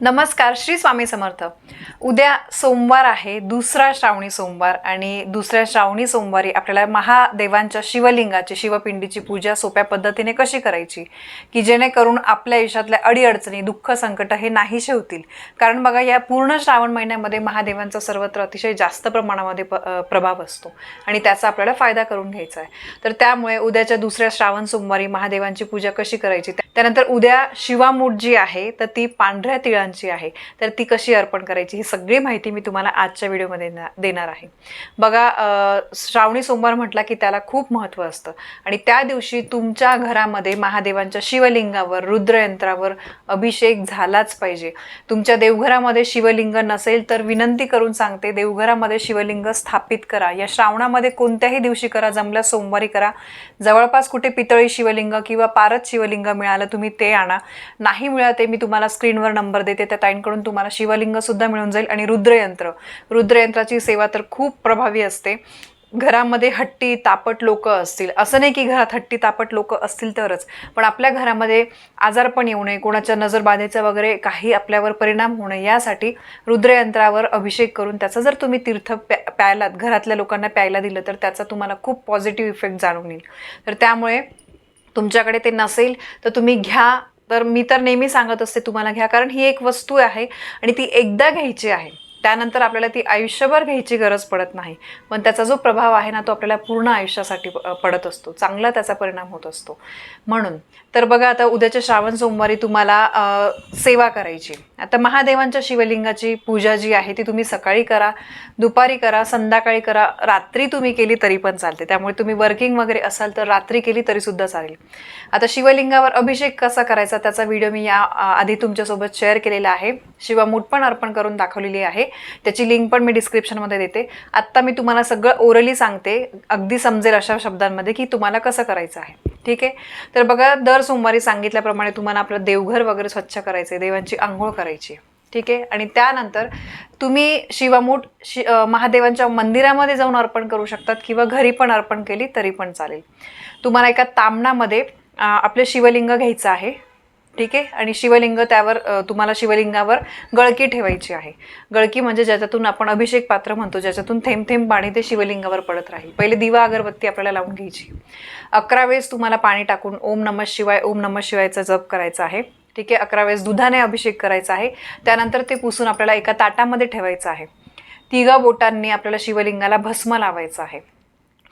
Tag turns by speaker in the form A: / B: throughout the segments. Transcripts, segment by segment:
A: नमस्कार श्री स्वामी समर्थ. उद्या सोमवार आहे दुसरा श्रावणी सोमवार आणि दुसऱ्या श्रावणी सोमवारी आपल्याला महादेवांच्या शिवलिंगाची शिवपिंडीची पूजा सोप्या पद्धतीने कशी करायची? की जेणेकरून आपल्या आयुष्यातल्या अडीअडचणी दुःख संकट हे नाहीसे होतील. कारण बघा या पूर्ण श्रावण महिन्यामध्ये महादेवांचा सर्वत्र अतिशय जास्त प्रमाणामध्ये प प्रभाव असतो. आणि त्याचा आपल्याला फायदा करून घ्यायचा आहे. तर त्यामुळे उद्याच्या दुसऱ्या श्रावण सोमवारी महादेवांची पूजा कशी करायची? त्यानंतर उद्या शिवामूठ जी आहे तर ती पांढऱ्या तिळांची आहे. तर ती कशी अर्पण करायची ही सगळी माहिती मी तुम्हाला आजच्या व्हिडिओमध्ये देणार आहे. बघा श्रावणी सोमवार म्हटला की त्याला खूप महत्त्व असतं. आणि त्या दिवशी तुमच्या घरामध्ये महादेवांच्या शिवलिंगावर रुद्रयंत्रावर अभिषेक झालाच पाहिजे. तुमच्या देवघरामध्ये शिवलिंग नसेल तर विनंती करून सांगते देवघरामध्ये शिवलिंग स्थापित करा. या श्रावणामध्ये कोणत्याही दिवशी करा जमल्यास सोमवारी करा. जवळपास कुठे पितळी शिवलिंग किंवा पारच शिवलिंग मिळालं तुम्ही ते आणा. नाही मिळाले मी तुम्हाला स्क्रीनवर नंबर देते. त्या ताईंकडून तुम्हाला शिवलिंग सुद्धा मिळून जाईल आणि रुद्रयंत्र. रुद्रयंत्राची सेवा तर खूप प्रभावी असते. घरामध्ये हट्टी तापट लोक असतील. असं नाही की घरात हट्टी तापट लोक असतील तरच पण आपल्या घरामध्ये आजारपण येऊ नये कोणाच्या नजरबाधेचा वगैरे काही आपल्यावर परिणाम होणे यासाठी रुद्रयंत्रावर अभिषेक करून त्याचा जर तुम्ही तीर्थ प्या प्यायलात घरातल्या लोकांना प्यायला दिलं तर त्याचा तुम्हाला खूप पॉझिटिव्ह इफेक्ट जाणून येईल. तर त्यामुळे तुमच्याकडे ते नसेल तर तुम्ही घ्या तर मी तर नेहमी सांगत असते तुम्हाला घ्या कारण ही एक वस्तू आहे आणि ती एकदा घ्यायची आहे त्यानंतर आपल्याला ती आयुष्यभर घ्यायची गरज पडत नाही. पण त्याचा जो प्रभाव आहे ना तो आपल्याला पूर्ण आयुष्यासाठी पडत असतो. चांगला त्याचा परिणाम होत असतो. म्हणून तर बघा आता उद्याच्या श्रावण सोमवारी तुम्हाला सेवा करायची. आता महादेवांच्या शिवलिंगाची पूजा जी आहे ती तुम्ही सकाळी करा दुपारी करा संध्याकाळी करा रात्री तुम्ही केली तरी पण चालते. त्यामुळे तुम्ही वर्किंग वगैरे असाल तर रात्री केली तरीसुद्धा चालेल. आता शिवलिंगावर अभिषेक कसा करायचा त्याचा व्हिडिओ मी या आधी तुमच्यासोबत शेअर केलेला आहे. शिवामूठ पण अर्पण करून दाखवलेली आहे. त्याची लिंक पण मी डिस्क्रिप्शनमध्ये देते. आत्ता मी तुम्हाला सगळं ओरली सांगते. अगदी समजेल अशा शब्दांमध्ये की तुम्हाला कसं करायचं आहे. ठीक आहे? तर बघा दर सोमवारी सांगितल्याप्रमाणे तुम्हाला आपलं देवघर वगैरे स्वच्छ करायचं आहे देवांची आंघोळ करायची. आहे. ठीक आहे? आणि त्यानंतर तुम्ही शिवामूठ शि महादेवांच्या मंदिरामध्ये जाऊन अर्पण करू शकतात किंवा घरी पण अर्पण केली तरी पण चालेल. तुम्हाला एका तामणामध्ये आपलं शिवलिंग घ्यायचं आहे. ठीक आहे? आणि शिवलिंग त्यावर तुम्हाला शिवलिंगावर गळकी ठेवायची आहे. गळकी म्हणजे ज्याच्यातून आपण अभिषेक पात्र म्हणतो ज्याच्यातून थेंब थेंब पाणी ते शिवलिंगावर पडत राहील. पहिले दिवा अगरबत्ती आपल्याला लावून घ्यायची. अकरा वेळेस तुम्हाला पाणी टाकून ओम नमः शिवाय ओम नमः शिवायचा जप करायचा आहे. ठीक आहे? अकरा वेळेस दुधाने अभिषेक करायचा आहे. त्यानंतर ते पुसून आपल्याला एका ताटामध्ये ठेवायचं आहे. तिघा बोटांनी आपल्याला शिवलिंगाला भस्म लावायचं आहे.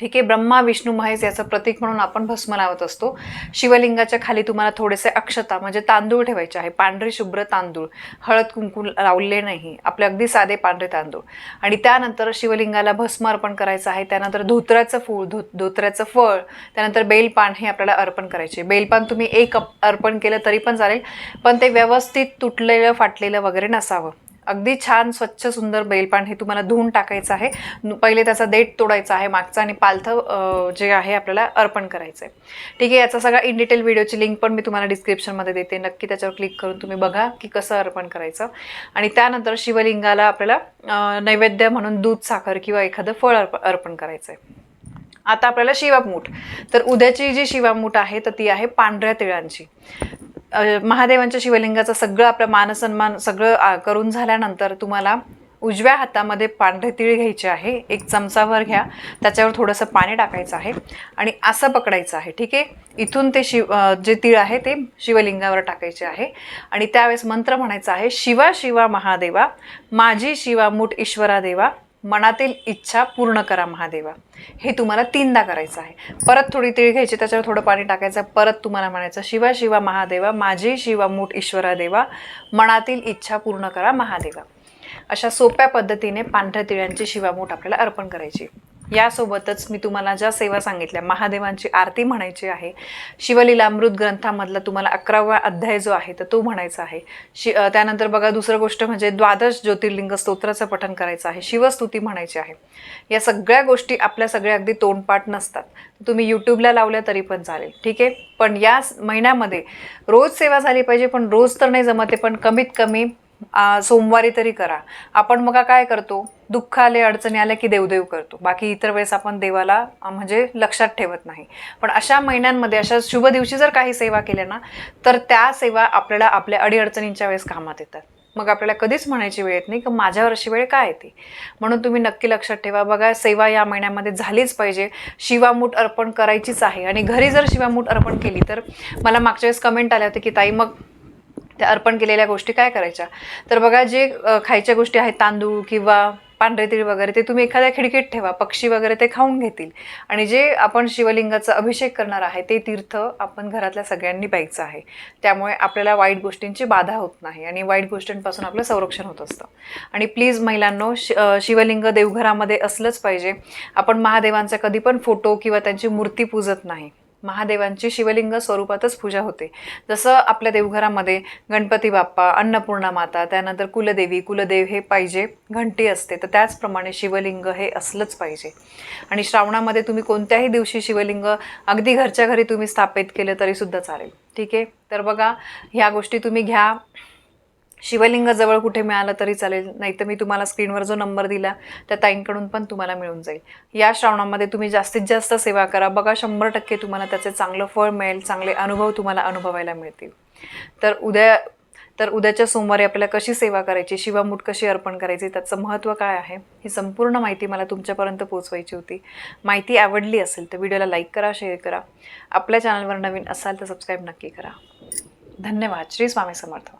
A: ठीक आहे ब्रह्मा विष्णू महेश याचं प्रतीक म्हणून आपण भस्म लावत असतो. शिवलिंगाच्या खाली तुम्हाला थोडेसे अक्षता म्हणजे तांदूळ ठेवायचे आहे. पांढरे शुभ्र तांदूळ. हळद कुंकू लावले नाही. आपले अगदी साधे पांढरे तांदूळ. आणि त्यानंतर शिवलिंगाला भस्म अर्पण करायचं आहे. त्यानंतर धोत्राचं फूळ धो धोत्र्याचं फळ त्यानंतर बेलपान हे आपल्याला अर्पण करायचे. बेलपान तुम्ही एक अप- अर्पण केलं तरी पण चालेल. पण ते व्यवस्थित तुटलेलं फाटलेलं वगैरे नसावं. अगदी छान स्वच्छ सुंदर बेलपान हे तुम्हाला धुवून टाकायचं आहे. पहिले त्याचा देठ तोडायचा आहे मागचा आणि पालथं जे आहे आपल्याला अर्पण करायचं आहे ठीक आहे याचा सगळा इन डिटेल व्हिडिओची लिंक पण मी तुम्हाला डिस्क्रिप्शनमध्ये देते. नक्की त्याच्यावर क्लिक करून तुम्ही बघा की कसं अर्पण करायचं. आणि त्यानंतर शिवलिंगाला आपल्याला नैवेद्य म्हणून दूध साखर किंवा एखादं फळ अर्प अर्पण करायचं आहे आता आपल्याला शिवामूठ. तर उद्याची जी शिवामूठ आहे तर ती आहे पांढऱ्या तिळांची. महादेवांच्या शिवलिंगाचं सगळं आपलं मानसन्मान सगळं आ, करून झाल्यानंतर तुम्हाला उजव्या हातामध्ये पांढरे तीळ घ्यायचे आहे. एक चमचाभर घ्या. त्याच्यावर थोडंसं पाणी टाकायचं आहे आणि असं पकडायचं आहे. ठीक आहे? इथून ते शिव जे तीळ आहे ते शिवलिंगावर टाकायचे आहे. आणि त्यावेळेस मंत्र म्हणायचा आहे शिवा शिवा महादेवा माझी शिवामूठ ईश्वरा देवा मनातील इच्छा पूर्ण करा महादेवा. हे तुम्हाला तीनदा करायचं आहे. परत थोडी तीळ घ्यायची त्याच्यावर थोडं पाणी टाकायचं परत तुम्हाला म्हणायचं शिवा शिवा महादेवा माझी शिवा मूठ ईश्वरा देवा मनातील इच्छा पूर्ण करा महादेवा. अशा सोप्या पद्धतीने पांढऱ्या तिळ्यांची शिवामूठ आपल्याला अर्पण करायची. यासोबतच मी तुम्हाला ज्या सेवा सांगितल्या महादेवांची आरती म्हणायची आहे शिवलीलामृत ग्रंथामधला तुम्हाला अकरावा अध्याय जो आहे तर तो म्हणायचा आहे. शि त्यानंतर बघा दुसरं गोष्ट म्हणजे द्वादश ज्योतिर्लिंग स्तोत्राचं पठण करायचं आहे शिवस्तुती म्हणायची आहे. या सगळ्या गोष्टी आपल्या सगळ्या अगदी तोंडपाठ नसतात. तुम्ही यूट्यूबला लावल्या तरी पण चालेल ठीक आहे? पण या महिन्यामध्ये रोज सेवा झाली पाहिजे पण रोज तर नाही जमते पण कमीत कमी सोमवारी तरी करा. आपण मग काय करतो? दुःख आले अडचणी आल्या की देवदेव करतो. बाकी इतर वेळेस आपण देवाला म्हणजे लक्षात ठेवत नाही. पण अशा महिन्यांमध्ये अशा शुभ दिवशी जर काही सेवा केल्या ना तर त्या सेवा आपल्याला आपल्या अडीअडचणींच्या वेळेस कामात येतात. मग आपल्याला कधीच म्हणायची वेळ येत नाही की माझ्यावर अशी वेळ काय येते? म्हणून तुम्ही नक्की लक्षात ठेवा. बघा सेवा या महिन्यामध्ये झालीच पाहिजे. शिवामूठ अर्पण करायचीच आहे. आणि घरी जर शिवामूठ अर्पण केली तर मला मागच्या वेळेस कमेंट आल्या होत्या की ताई मग त्या अर्पण केलेल्या गोष्टी काय करायच्या? तर बघा जे खायच्या गोष्टी आहेत तांदूळ किंवा पांढरे तीळ वगैरे ते तुम्ही एखाद्या खिडकीत ठेवा पक्षी वगैरे ते खाऊन घेतील. आणि जे आपण शिवलिंगाचा अभिषेक करणार आहे ते तीर्थ आपण घरातल्या सगळ्यांनी प्यायचं आहे. त्यामुळे आपल्याला वाईट गोष्टींची बाधा होत नाही आणि वाईट गोष्टींपासून आपलं संरक्षण होत असतं. आणि प्लीज महिलांनो शि शिवलिंग देवघरामध्ये असलंच पाहिजे. आपण महादेवांचा कधी पण फोटो किंवा त्यांची मूर्ती पूजत नाही. महादेवांची शिवलिंग स्वरूपातच पूजा होते. जसं आपल्या देवघरामध्ये गणपती बाप्पा अन्नपूर्णा माता त्यानंतर कुलदेवी कुलदेव हे पाहिजे घंटी असते तर त्याचप्रमाणे शिवलिंग हे असलंच पाहिजे. आणि श्रावणामध्ये तुम्ही कोणत्याही दिवशी शिवलिंग अगदी घरच्या घरी तुम्ही स्थापित केलं तरीसुद्धा चालेल. ठीक आहे? तर बघा ह्या गोष्टी तुम्ही घ्या. शिवलिंग जवळ कुठे मिळालं तरी चालेल. नाही तर मी तुम्हाला स्क्रीनवर जो नंबर दिला त्या ताईंकडून पण तुम्हाला मिळून जाईल. या श्रावणामध्ये तुम्ही जास्तीत जास्त सेवा करा. बघा शंभर टक्के तुम्हाला त्याचे चांगलं फळ मिळेल चांगले अनुभव तुम्हाला अनुभवायला मिळतील. तर उद्या तर उद्याच्या सोमवारी आपल्याला कशी सेवा करायची शिवामूठ कशी अर्पण करायची त्याचं महत्त्व काय आहे ही संपूर्ण माहिती मला तुमच्यापर्यंत पोहोचवायची होती. माहिती आवडली असेल तर व्हिडिओला लाईक करा शेअर करा. आपल्या चॅनलवर नवीन असाल तर सबस्क्राईब नक्की करा. धन्यवाद. श्री स्वामी समर्थ.